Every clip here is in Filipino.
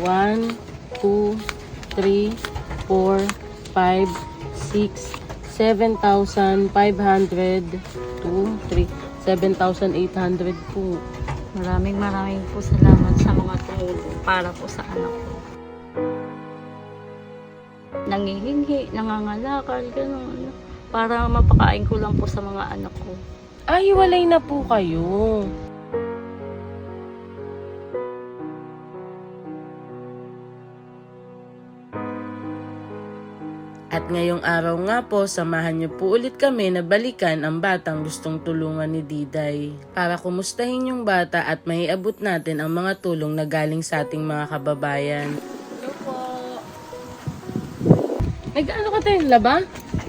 1, 2, 3, 4, 5, 6, 7,500, 2, 3, 7,800 po. Maraming maraming po salamat sa mga tumulong para po sa anak ko. Nangihingi, nangangalakal, gano'n. Para mapakain ko lang po sa mga anak ko. Ay, hiwalay na po kayo. At ngayong araw nga po, samahan niyo po ulit kami na balikan ang batang gustong tulungan ni Diday. Para kumustahin yung bata at maiabot natin ang mga tulong na galing sa ating mga kababayan. Hello po. Nag-ano ka tayo? Laba?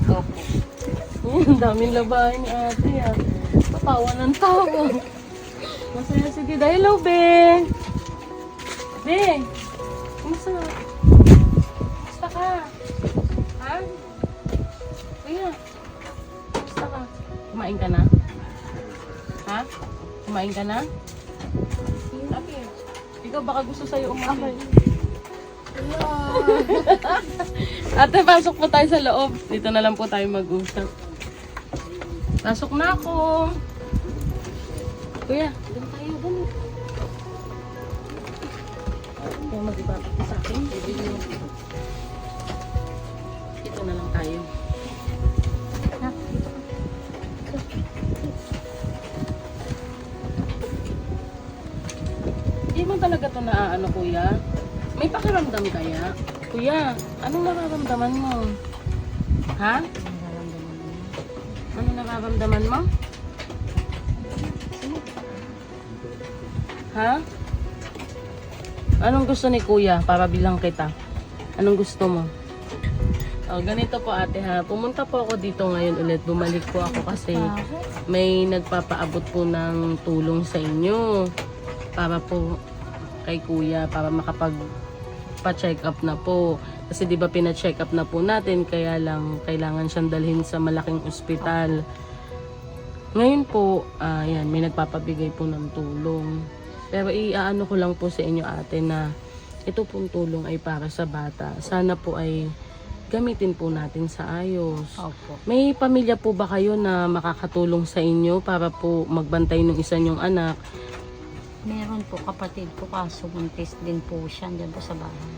Opo. Ang daming labahin ni ate ah. Patawa ng tawa. Masaya si Dida. Hello, Be! Be! Kumusta? Kumusta ka? Ha? Kuya, kumusta ka? Kumain ka na? Ha? Kumain ka na? Ate, ikaw baka gusto sa'yo umamin. Ate, pasok po tayo sa loob. Dito na lang po tayo mag-usap. Pasok na ako. Kuya, doon tayo. Doon. Kaya mag-ibabak sa akin. Bibili mo. Dito na lang tayo. Hindi mo talaga ito naaano, kuya. May pakiramdam kaya? Kuya, anong nararamdaman mo? Ha? Ano nararamdaman mo? Ha? Anong gusto ni kuya para bilang kita? Anong gusto mo? Oh, ganito po ate ha. Pumunta po ako dito ngayon ulit. Bumalik po ako kasi may nagpapaabot po ng tulong sa inyo. Para po kay kuya para makapag pa-check up na po. Kasi 'di ba pina-check up na po natin kaya lang kailangan siyang dalhin sa malaking ospital. Ngayon po, yan, may nagpapabigay po ng tulong. Pero iaano ko lang po sa inyo ate na ito pong tulong ay para sa bata. Sana po ay gamitin po natin sa ayos. Opo. May pamilya po ba kayo na makakatulong sa inyo para po magbantay ng isa niyong anak? Meron po kapatid ko kaso buntis din po siya dyan po sa bahay.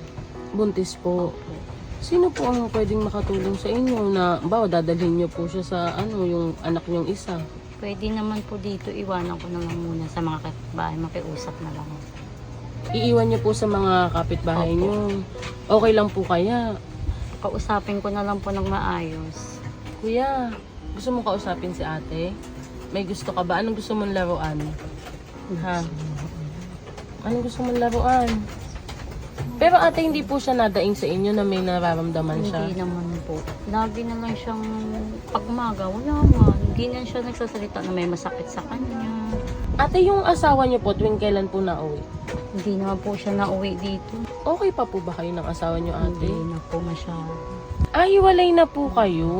Buntis po. Opo. Sino po ang pwedeng makatulong sa inyo na bawa dadalhin niyo po siya sa ano yung anak niyong isa? Pwede naman po dito, iwanan ko na lang muna sa mga kapitbahay, makiusap na lang. Iiwan niyo po sa mga kapitbahay Opo. niyo. Okay lang po kaya. Kausapin ko na lang po ng maayos. Kuya, gusto mo kausapin si ate? May gusto ka ba? Anong gusto mong laruan? Ha? Anong gusto mong laruan? Pero ate, hindi po siya nadaing sa inyo na may nararamdaman siya. Hindi naman po. Lagi na lang siyang pagmaga, wala man. Hindi na siya nagsasalita na may masakit sa kanya. Ate, yung asawa niyo po, tuwing kailan po nauwi? Hindi naman po siya nauwi dito. Okay pa po ba kayo ng asawa niyo, ate? Hindi na po masyado. Ah, hiwalay na po kayo.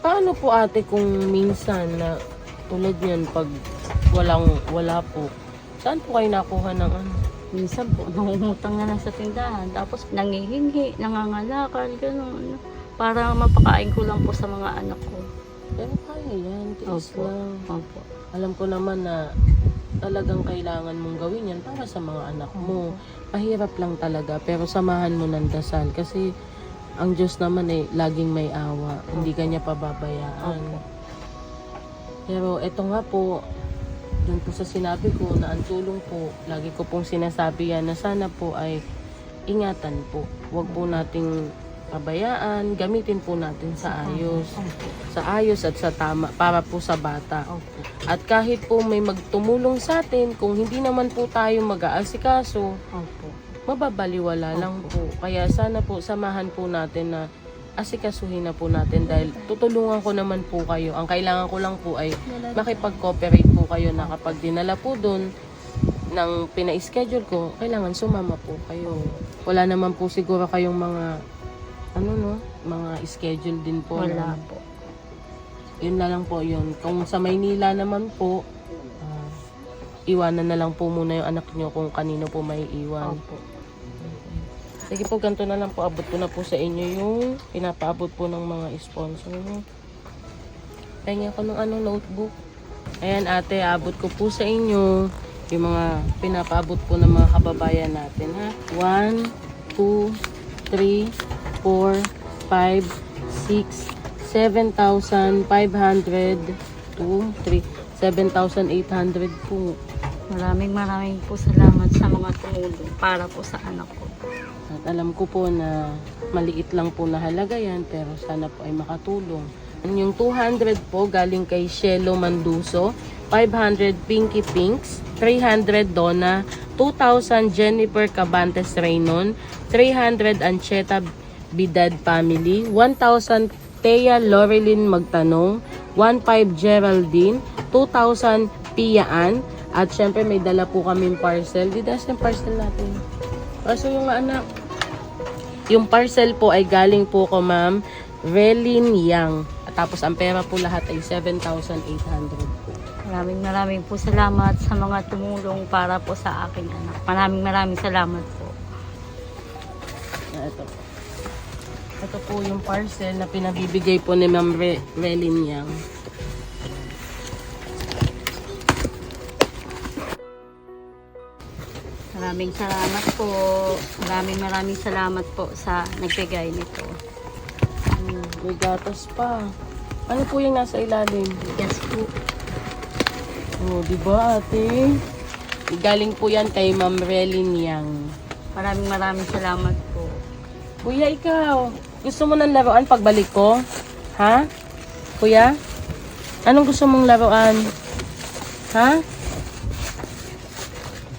Paano po ate kung minsan na tulad niyan pag walang wala po? Saan po kayo nakuha ng ano? Minsan po, nangungutang na lang sa tindahan. Tapos nangihingi, nangangalakal, gano'n. Para mapakain ko lang po sa mga anak ko. Pero kaya yan, tiis Opo. lang. Opo. Alam ko naman na talagang kailangan mong gawin yan para sa mga anak mo. Mahirap lang talaga, pero samahan mo ng dasal kasi ang Diyos naman eh, laging may awa. Hindi ka niya pababayaan. Pero eto nga po, dun po sa sinabi ko na ang tulong po, lagi ko pong sinasabi yan na sana po ay ingatan po. Huwag po nating pabayaan, gamitin po natin sa ayos. Sa ayos at sa tama para po sa bata. At kahit po may magtumulong sa atin, kung hindi naman po tayo mag-aasikaso, mababaliwala lang po. Kaya sana po samahan po natin na asikasuhin na po natin dahil tutulungan ko naman po kayo. Ang kailangan ko lang po ay makipag-cooperate po kayo na kapag dinala po doon ng pina-schedule ko, kailangan sumama po kayo. Wala naman po siguro kayong mga ano no, mga schedule din po. Wala na- po. yun na lang po yun. Kung sa Maynila naman po, ah, iwanan na lang po muna yung anak nyo kung kanino po may iwan. Opo. Sige po, ganito na lang po. Abot ko na po sa inyo yung pinapaabot po ng mga sponsor nyo. Pahingi ako ng ano, notebook. Ayan ate, abot ko po sa inyo yung mga pinapaabot po ng mga kababayan natin ha. 1, 2, 3, 4, 5, 6, 7,500, 2, 3, 7,800 po. Maraming maraming po salamat sa mga tumulong para po sa anak ko. At alam ko po na maliit lang po na halaga yan, pero sana po ay makatulong. Yung 200 po galing kay Shelo Manduso, 500 Pinky Pinks, 300 Donna, 2,000 Jennifer Cabantes Reynon, 300 Ancheta Bidad Family, 1,000 Thea Loreline Magtanong, 1,500 Geraldine, 2,000 Pia Ann, at syempre may dala po kaming parcel. Di yung parcel natin. Kaso yung anak, yung parcel po ay galing po ko ma'am, Relin Yang. At tapos ang pera po lahat ay 7,800 po. Maraming maraming po salamat sa mga tumulong para po sa aking anak. Maraming maraming salamat po. Ito po. Ito po yung parcel na pinabibigay po ni Ma'am Re- Relin Yang. Maraming salamat po. Maraming maraming salamat po sa nagbigay nito. Hmm, may gatas pa. Ano po yung nasa ilalim? Yes po. Oh, di ba ate? Galing po yan kay Ma'am Relin Yang. Maraming maraming salamat po. Kuya, ikaw, gusto mo ng laruan pagbalik ko? Ha? Kuya? Anong gusto mong laruan? Ha?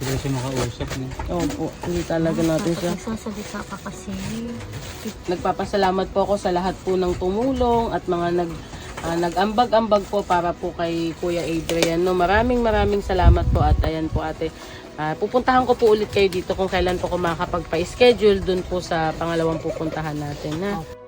Hindi siya makausap niya. Opo, hindi talaga natin siya. Nagsasalita ka kasi. Nagpapasalamat po ako sa lahat po ng tumulong at mga nag ah, nag-ambag-ambag po para po kay Kuya Adrian. No, maraming maraming salamat po at ayan po ate. Ah, pupuntahan ko po ulit kayo dito kung kailan po ko makakapagpa-schedule dun po sa pangalawang pupuntahan natin. Ha?